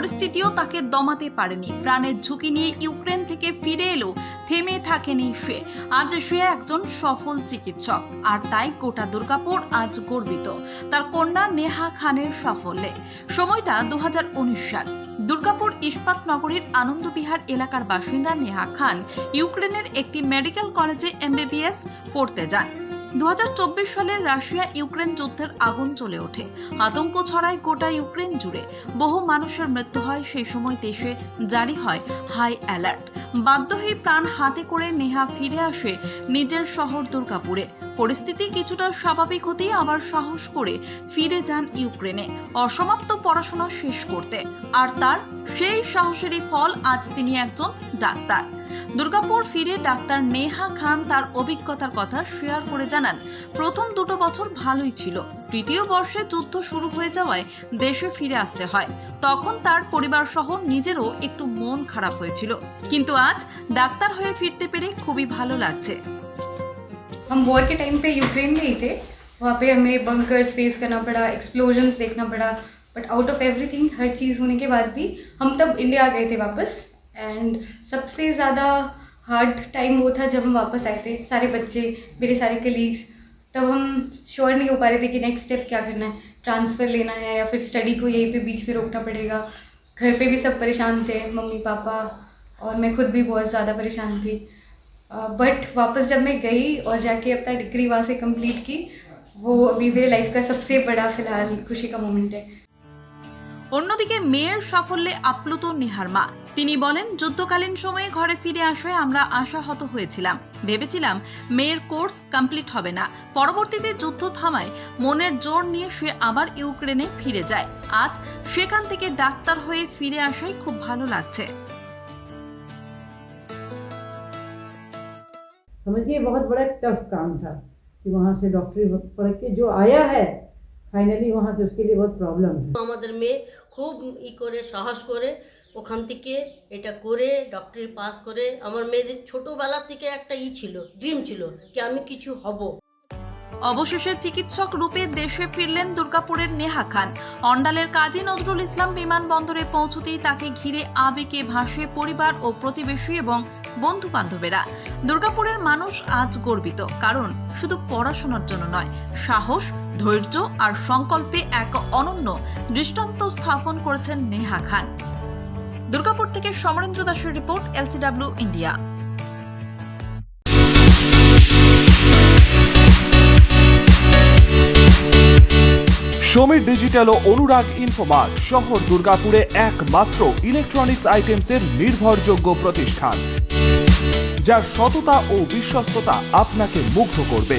পরিস্থিতিও তাকে দমাতে পারেনি। প্রাণের ঝুঁকি নিয়ে ইউক্রেন থেকে ফিরে এলো, থেমে থাকেনি সে। আজ সে একজন সফল চিকিৎসক, আর তাই গোটা দুর্গাপুর আজ গর্বিত। তার কন্যা নেহা খানের সাফল্যে। সময়টা দু হাজার উনিশ সাল। দুর্গাপুর ইস্পাত নগরীর আনন্দবিহার এলাকার বাসিন্দা নেহা খান ইউক্রেনের একটি মেডিকেল কলেজে এমবিবিএস পড়তে যান। দু সালের রাশিয়া ইউক্রেন যুদ্ধের আগুন চলে ওঠে। আতঙ্ক ছড়ায় গোটা ইউক্রেন জুড়ে। বহু মানুষের মৃত্যু হয় সেই সময় দেশে, জারি হয় হাই অ্যালার্ট। বাধ্য হয়ে প্রাণ হাতে করে নেহা ফিরে আসে নিজের শহর দুর্গাপুরে। পরিস্থিতি কিছুটা স্বাভাবিক হতেই আবার সাহস করে ফিরে যান ইউক্রেনে। অসমাপ্ত পড়াশোনা শেষ করতে। আর তার সেই সাহসেরই ফল আজ তিনি একজন ডাক্তার। দুর্গাপুর ফিরে ডাক্তার নেহা খান তার অভিজ্ঞতার কথা শেয়ার করে জানান প্রথম দুটো বছর ভালোই ছিল তৃতীয় বর্ষে যুদ্ধ শুরু হয়ে যাওয়ায় দেশে ফিরে আসতে হয় তখন তার পরিবার সহ নিজেরও একটু মন খারাপ হয়েছিল কিন্তু আজ ডাক্তার হয়ে ফিরতে পেরে খুবই ভালো লাগছে हम वॉर के टाइम पे यूक्रेन में ही थे वहाँ पे हमें बंकर्स फेस करना पड़ा एक्सप्लोजन्स देखना पड़ा बट आउट ऑफ एवरीथिंग हर चीज़ होने के बाद भी हम तब इंडिया आ गए थे वापस एंड सबसे ज़्यादा हार्ड टाइम वो था जब हम वापस आए थे, सारे बच्चे, मेरे सारे कलीग्स तब हम श्योर नहीं हो पा रहे थे कि नेक्स्ट स्टेप क्या करना है। ट्रांसफ़र लेना है या फिर स्टडी को यहीं पे बीच में रोकना पड़ेगा। घर पे भी सब परेशान थे, मम्मी, पापा और मैं खुद भी बहुत ज़्यादा परेशान थी। बट वापस जब मैं गई और जाके अपना डिग्री वहाँ से कंप्लीट की, वो अभी मेरे लाइफ का सबसे बड़ा फ़िलहाल खुशी का मोमेंट है। অন্যদিকে মেয়ের সাফল্যে আপ্লুত নেহার মা তিনি বলেন যুদ্ধকালীন সময়ে ঘরে ফিরে আসায় আমরা আশাহত হয়েছিলাম ভেবেছিলাম মেয়ের কোর্স কমপ্লিট হবে না পরবর্তীতে যুদ্ধ থামায় মনের জোর নিয়ে সে আবার ইউক্রেনে ফিরে যায় আজ সেখান থেকে ডাক্তার হয়ে ফিরে আসায় খুব ভালো লাগছে समझिए बहुत बड़ा टफ काम था कि वहाँ से डॉक्टरी पढ़ के जो आया है फाइनली वहाँ से उसके लिए बहुत प्रॉब्लम है আমাদের মেয়ে খুব ই করে সাহস করে ওখান থেকে এটা করে ডক্টরি পাস করে আমার মেয়েদের ছোটোবেলা থেকে একটা ই ছিল ড্রিম ছিল কি আমি কিছু হব অবশেষে চিকিৎসক রূপে দেশে ফিরলেন দুর্গাপুরের নেহা খান অন্ডালের কাজী নজরুল ইসলাম বিমানবন্দরে পৌঁছতেই তাকে ঘিরে আবেগে ভাসে পরিবার ও প্রতিবেশী এবং বন্ধু বান্ধবেরা দুর্গাপুরের মানুষ আজ গর্বিত কারণ শুধু পড়াশোনার জন্য নয় সাহস ধৈর্য আর সংকল্পে এক অনন্য দৃষ্টান্ত স্থাপন করেছেন নেহা খান। দুর্গাপুর থেকে সমরেন্দ্র দাসের রিপোর্ট, এলসিডব্লিউ ইন্ডিয়া। সমীর ডিজিটাল ও অনুরাগ ইনফোমার্ট শহর দুর্গাপুরে একমাত্র ইলেকট্রনিক্স আইটেমসের নির্ভরযোগ্য প্রতিষ্ঠান, যার সততা ও বিশ্বস্ততা আপনাকে মুগ্ধ করবে।